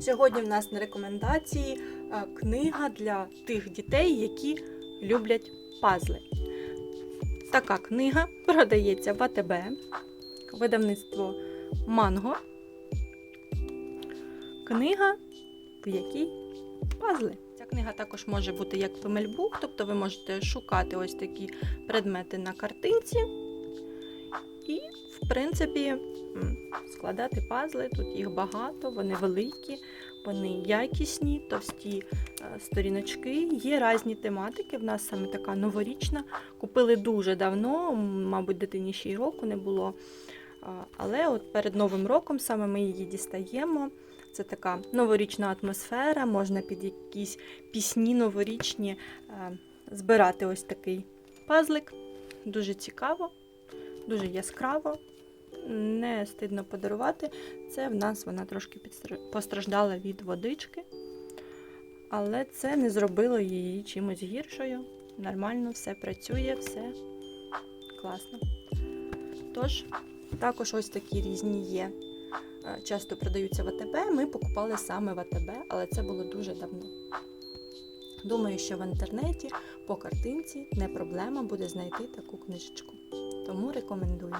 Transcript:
Сьогодні в нас на рекомендації е, книга для тих дітей, які люблять пазли. Така книга продається в АТБ, видавництво Манго. Книга, в якій пазли. Ця книга також може бути як фемельбук, тобто ви можете шукати ось такі предмети на картинці і, в принципі, складати пазли. Тут їх багато, вони великі, вони якісні, товсті е, сторіночки. Є різні тематики. В нас саме така новорічна. Купили дуже давно, мабуть, дитині ще й року не було. Але от перед Новим роком саме ми її дістаємо. Це така новорічна атмосфера, можна під якісь пісні новорічні е, збирати ось такий пазлик. Дуже цікаво, дуже яскраво, не стидно подарувати. Це в нас вона трошки постраждала від водички, але це не зробило її чимось гіршою. Нормально, все працює, все класно. Тож, також ось такі різні є. Е, Часто продаються в АТБ. Ми покупали саме в АТБ, але це було дуже давно. Думаю, що в інтернеті по картинці не проблема буде знайти таку книжечку. Тому рекомендую.